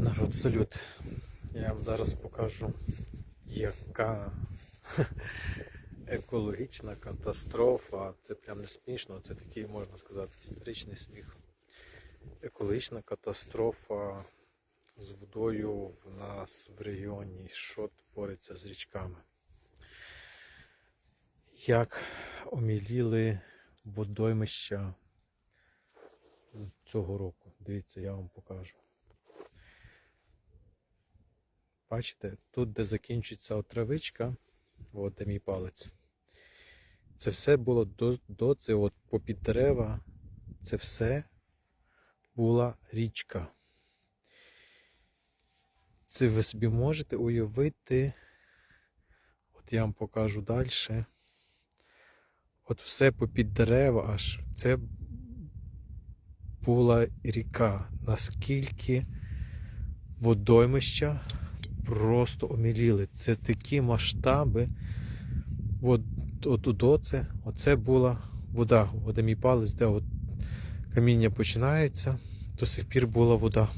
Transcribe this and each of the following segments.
Народ, салют. Я вам зараз покажу, яка екологічна катастрофа. Це прям не смішно, це такий, можна сказати, історичний сміх. Екологічна катастрофа з водою в нас в регіоні. Що твориться з річками? Як оміліли водоймища цього року. Дивіться, я вам покажу. Бачите, тут, де закінчується от травичка, от де мій палець. Це все було до, до це, от попід дерева, це все була річка. Це ви собі можете уявити, от я вам покажу далі. От все попід дерева аж. Це була ріка. Наскільки водоймища просто оміліли. Це такі масштаби. От, от, от це, оце була вода. Вода мій палець, де от каміння починається, до сих пір була вода.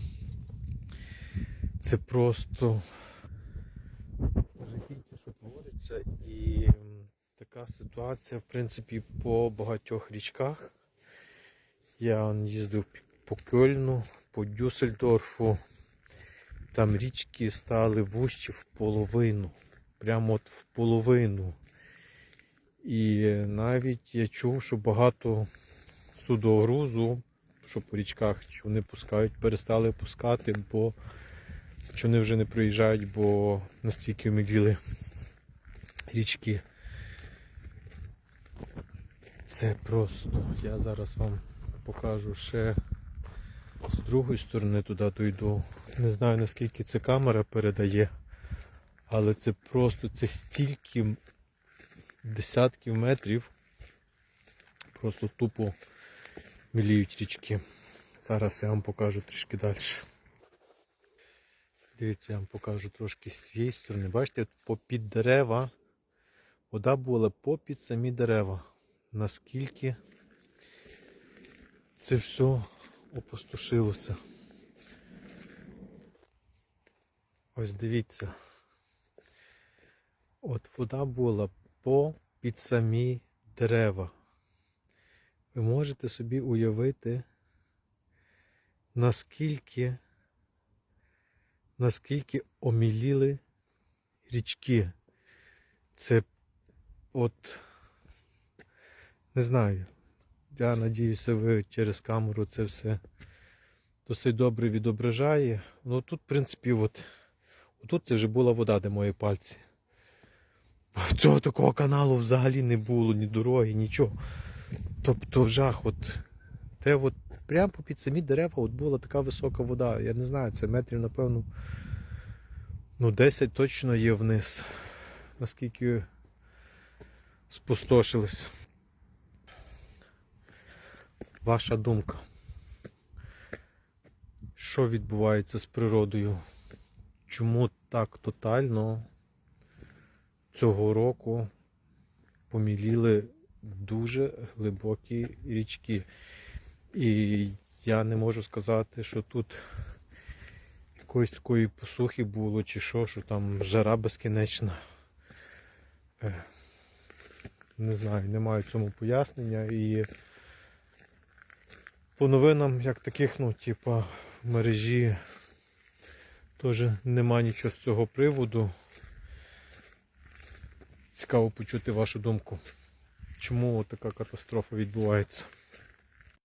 Це просто жахіття, що твориться. І така ситуація, в принципі, по багатьох річках. Я їздив по Кельну, по Дюссельдорфу. Там річки стали вущі в половину. Прямо от в половину. І навіть я чув, що багато судогрузу, що по річках що вони пускають, перестали пускати, бо що вони вже не проїжджають, бо настільки вміліли річки. Це просто. Я зараз вам покажу ще з другої сторони туди дойду. Не знаю наскільки це камера передає, але це просто це стільки десятків метрів. Просто тупо міліють річки. Зараз я вам покажу трішки далі. Дивіться, я вам покажу трошки з цієї сторони. Бачите, попід дерева вода була попід самі дерева. Наскільки це все опустошилося. Ось дивіться. От вода була по під самі дерева. Ви можете собі уявити, наскільки, наскільки оміліли річки. Це от, не знаю. Я надіюся, ви через камеру це все досить добре відображає. Ну тут, в принципі, от, отут це вже була вода, де мої пальці. Цього такого каналу взагалі не було, ні дороги, нічого. Тобто жах, от те от прямо попід самі дерева от була така висока вода. Я не знаю, це метрів, напевно, ну 10 точно є вниз. Наскільки спустошились. Ваша думка. Що відбувається з природою? Чому так тотально цього року поміліли дуже глибокі річки? І я не можу сказати, що тут якоїсь такої посухи було, чи що, що там жара безкінечна. Е, Не знаю, не маю цьому пояснення і по новинам, як таких, ну, типа, в мережі теж нема нічого з цього приводу. Цікаво почути вашу думку. Чому така катастрофа відбувається?